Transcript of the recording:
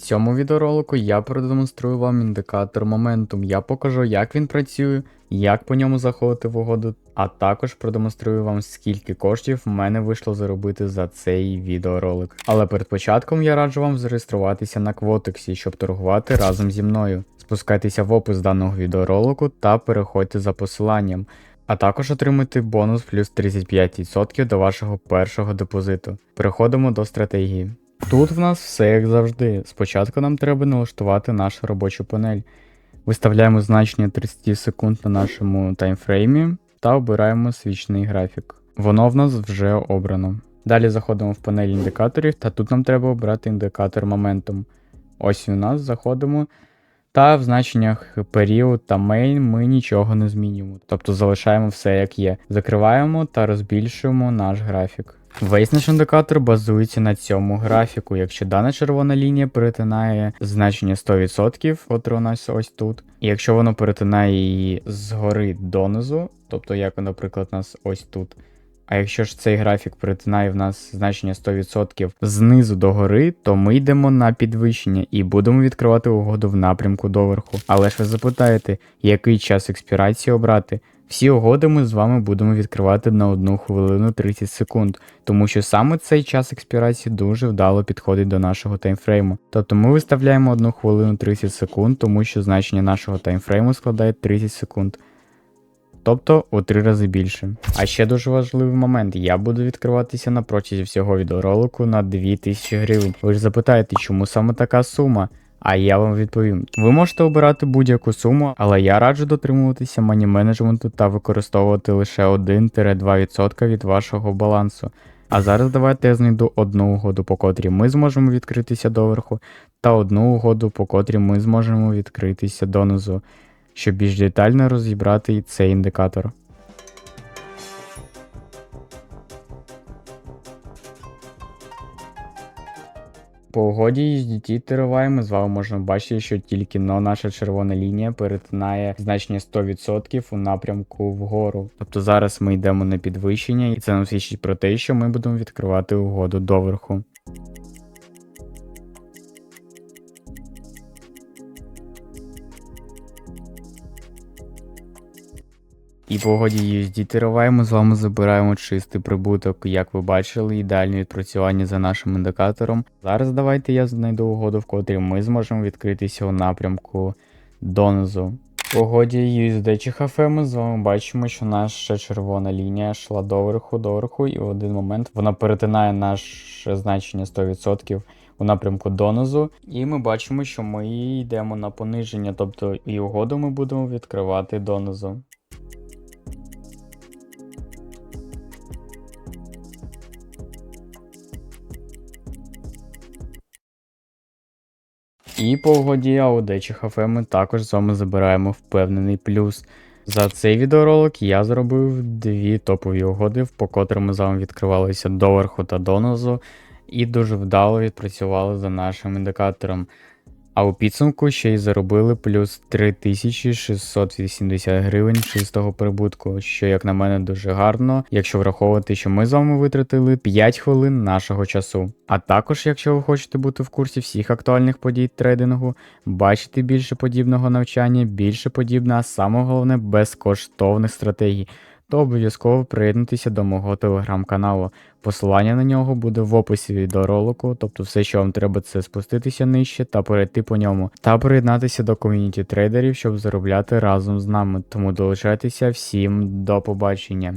цьому відеоролику я продемонструю вам індикатор Momentum. Я покажу, як він працює, як по ньому заходити в угоду, а також продемонструю вам, скільки коштів в мене вийшло заробити за цей відеоролик. Але перед початком я раджу вам зареєструватися на Квотексі, щоб торгувати разом зі мною. Спускайтеся в опис даного відеоролику та переходьте за посиланням. А також отримати бонус плюс 35% до вашого першого депозиту. Переходимо до стратегії. Тут в нас все як завжди. Спочатку нам треба налаштувати нашу робочу панель. Виставляємо значення 30 секунд на нашому таймфреймі та обираємо свічний графік. Воно в нас вже обрано. Далі заходимо в панель індикаторів, та тут нам треба обрати індикатор Momentum. Ось у нас заходимо. Та в значеннях період та main ми нічого не змінюємо, тобто залишаємо все як є. Закриваємо та розбільшуємо наш графік. Весь наш індикатор базується на цьому графіку. Якщо дана червона лінія перетинає значення 100%, котре у нас ось тут, і якщо воно перетинає її згори донизу, тобто як, наприклад, у нас ось тут. А якщо ж цей графік перетинає в нас значення 100% знизу до гори, то ми йдемо на підвищення і будемо відкривати угоду в напрямку доверху. Але ж ви запитаєте, який час експірації обрати? Всі угоди ми з вами будемо відкривати на 1 хвилину 30 секунд, тому що саме цей час експірації дуже вдало підходить до нашого таймфрейму. Тобто ми виставляємо 1 хвилину 30 секунд, тому що значення нашого таймфрейму складає 30 секунд. Тобто у три рази більше. А ще дуже важливий момент: я буду відкриватися на протязі всього відеоролику на 2000 гривень. Ви ж запитаєте, чому саме така сума? А я вам відповім: ви можете обирати будь-яку суму, але я раджу дотримуватися мані менеджменту та використовувати лише 1-2% від вашого балансу. А зараз давайте я знайду одну угоду, по котрій ми зможемо відкритися доверху, та одну угоду, по котрій ми зможемо відкритися донизу, щоб більш детально розібрати цей індикатор. По угоді HDT триває, ми з вами можемо бачити, що тільки но наша червона лінія перетинає значення 100% у напрямку вгору. Тобто зараз ми йдемо на підвищення, і це нам свідчить про те, що ми будемо відкривати угоду доверху. І по угоді TRY ми з вами забираємо чистий прибуток, як ви бачили, ідеальне відпрацювання за нашим індикатором. Зараз давайте я знайду угоду, в котрій ми зможемо відкритися у напрямку донизу. В угоді USD CHF ми з вами бачимо, що наша червона лінія йшла доверху, доверху, і в один момент вона перетинає наше значення 100% у напрямку донизу. І ми бачимо, що ми йдемо на пониження, тобто і угоду ми будемо відкривати донизу. І по угоді чи хафе ми також з вами забираємо впевнений плюс. За цей відеоролик я зробив дві топові угоди, по котрим ми з вами відкривалися доверху та донизу, і дуже вдало відпрацювали за нашим індикатором. А у підсумку ще й заробили плюс 3680 гривень чистого прибутку, що, як на мене, дуже гарно, якщо враховувати, що ми з вами витратили 5 хвилин нашого часу. А також, якщо ви хочете бути в курсі всіх актуальних подій трейдингу, бачити більше подібного навчання, більше подібне, а саме головне безкоштовних стратегій, то обов'язково приєднуйтеся до мого телеграм-каналу. Посилання на нього буде в описі відеоролику, тобто все, що вам треба, це спуститися нижче та перейти по ньому, та приєднатися до ком'юніті трейдерів, щоб заробляти разом з нами. Тому долучайтеся всім до побачення.